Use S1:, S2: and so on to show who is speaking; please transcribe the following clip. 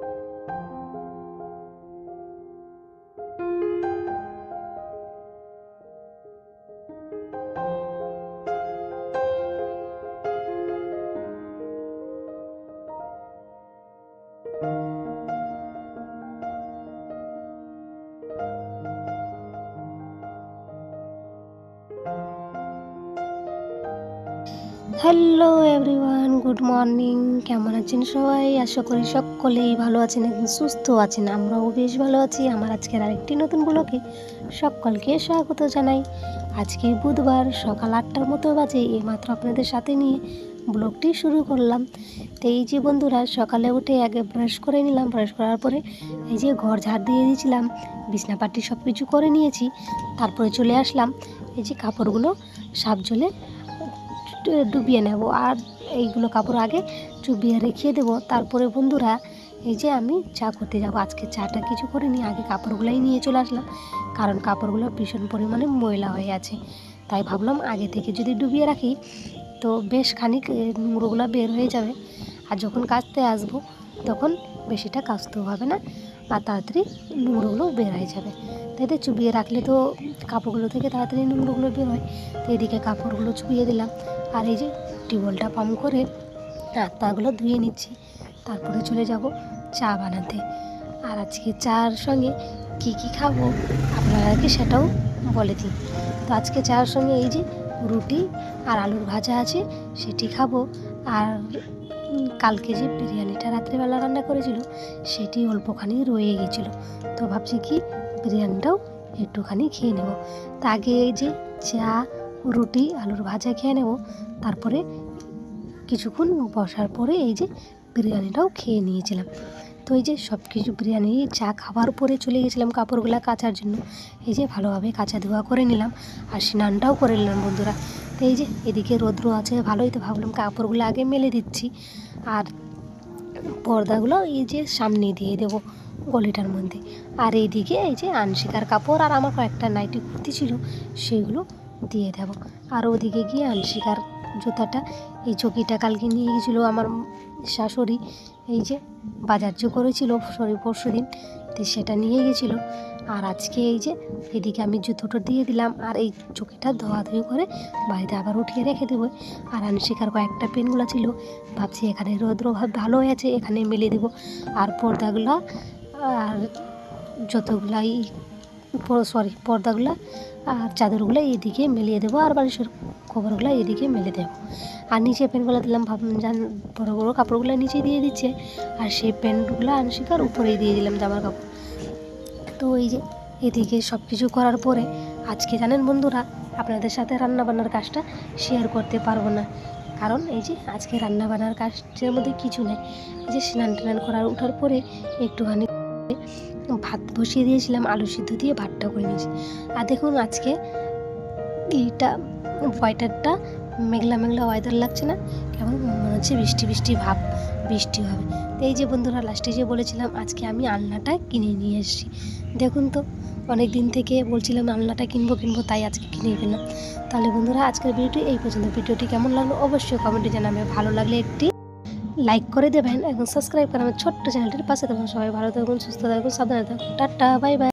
S1: Thank you. Hello everyone good morning কেমন আছেন সবাই? আশা করি সকলেই ভালো আছেন এবং সুস্থ আছেন। আমরাও বেশ ভালো আছি। আমার আজকের আরেকটি নতুন ব্লগে সকলকে স্বাগত জানাই। আজকে বুধবার সকাল আটটার মতো বাজে, এইমাত্র আপনাদের সাথে নিয়ে ব্লগটি শুরু করলাম। তো এই যে বন্ধুরা, সকালে উঠে আগে ব্রাশ করে নিলাম। ব্রাশ করার পরে এই যে ঘর ঝাড় দিয়ে দিয়েছিলাম বিছনাপাটি সব কিছু করে নিয়েছি, তারপরে চলে আসলাম। এই যে কাপড়গুলো সাপ জলে ডুবিয়ে নেব। আর এইগুলো কাপড় আগে চুবিয়ে রেখে দেবো। তারপরে বন্ধুরা, এই যে আমি চা করতে যাব। আজকে চাটা কিছু করে করিনি, আগে কাপড়গুলোই নিয়ে চলে আসলাম। কারণ কাপড়গুলো ভীষণ পরিমাণে ময়লা হয়ে আছে। তাই ভাবলাম আগে থেকে যদি ডুবিয়ে রাখি, তো বেশ খানিক নোংরোগুলো বের হয়ে যাবে। আর যখন কাচতে আসব, তখন বেশিটা কাচতেও হবে না। আর তাড়াতাড়ি নোংরোগুলো বের হয়ে যাবে। তাই চুবিয়ে রাখলে তো কাপড়গুলো থেকে তাড়াতাড়ি নোংরোগুলো বের হয়। তো এদিকে কাপড়গুলো চুবিয়ে দিলাম। আর এই যে টিউবওয়েলটা পাম্প করে হাত পাগুলো ধুয়ে নিচ্ছি। তারপরে চলে যাব চা বানাতে। আর আজকে চার সঙ্গে কি কি খাব আপনাদেরকে সেটাও বলে দিই তো আজকে চার সঙ্গে এই যে রুটি আর আলুর ভাজা আছে, সেটি খাব। আর কালকে যে বিরিয়ানিটা রাত্রেবেলা রান্না করেছিল, সেটি অল্পখানি রয়ে গেছিল। তো ভাবছি কি বিরিয়ানিটাও একটুখানি খেয়ে নেব। তা আগে এই যে চা, রুটি, আলুর ভাজা খেয়ে নেব। তারপরে কিছুক্ষণ বসার পরে এই যে বিরিয়ানিটাও খেয়ে নিয়েছিলাম। তো এই যে সব কিছু বিরিয়ানি, চা খাবার পরে চলে গেছিলাম কাপড়গুলো কাচার জন্য। এই যে ভালোভাবে কাচা ধোয়া করে নিলাম আর স্নানটাও করে নিলাম বন্ধুরা। তো এই যে এদিকে রৌদ্র আছে, ভালোই তো ভাবলাম কাপড়গুলো আগে মেলে দিচ্ছি। আর পর্দাগুলো এই যে সামনে দিয়ে দেবো গলিটার মধ্যে। আর এইদিকে এই যে আনশিকার কাপড় আর আমার কয়েকটা নাইটি কুর্তি ছিল, সেগুলো দিয়ে দেবো। আর ওদিকে গিয়ে আনশিকার জুতাটা, এই চকিটা কালকে নিয়ে গেছিল আমার শাশুড়ি, এই যে বাজার যে করেছিল শরীর পরশু দিন তো সেটা নিয়ে গেছিল আর আজকে এই যে এদিকে আমি জুতোটা দিয়ে দিলাম আর এই চকিটা ধোয়াধুয়ি করে বাড়িতে আবার উঠিয়ে রেখে দেবো। আর আনশিকার কয়েকটা পেনগুলো ছিল, ভাবছি এখানে রৌদ্র ভাব ভালো হয়ে আছে এখানে মেলে দেবো। আর পর্দাগুলো, আর যতগুলাই সরি পর্দাগুলো আর চাদরগুলো এদিকে মেলিয়ে দেবো আর বালিশের খবরগুলো এদিকে মেলে দেবো। আর নিচে প্যান্টগুলো দিলাম জান, বড়ো বড়ো কাপড়গুলো নিচে দিয়ে দিচ্ছে। আর সেই প্যান্টগুলো আনশিকার উপরেই দিয়ে দিলাম জামার কাপড়। তো এই যে, এদিকে সব কিছু করার পরে আজকে জানেন বন্ধুরা, আপনাদের সাথে রান্না বান্নার কাজটা শেয়ার করতে পারব না। কারণ এই যে আজকে রান্না বান্নার কাজের মধ্যে কিছু নেই। এই যে স্নান টান করার ওঠার পরে একটুখানি ভাত বসিয়ে দিয়েছিলাম, আলু সিদ্ধ দিয়ে ভাতটা করে নিয়েছি। আর দেখুন আজকে এইটা ওয়েদারটা মেঘলা মেঘলা ওয়েদার লাগছে না, কেমন মনে হচ্ছে বৃষ্টি বৃষ্টি ভাব। বৃষ্টি হবে। তো এই যে বন্ধুরা লাস্টে যে বলেছিলাম, আজকে আমি আলনাটা কিনে নিয়ে এসেছি। দেখুন তো অনেক দিন থেকে বলছিলাম আলনাটা কিনবো কিনবো, তাই আজকে কিনে ফেললাম তাহলে বন্ধুরা, আজকের ভিডিওটি এই পর্যন্ত। ভিডিওটি কেমন লাগল অবশ্যই কমেন্টে জানাবে। ভালো লাগলে একটি লাইক করে দেবেন এবং সাবস্ক্রাইব করে আমার ছোট্ট চ্যানেলটির পাশে থাকুন। সবাই ভালো থাকুন, সুস্থ থাকুন, সাবধানে থাকুন। Tata bye bye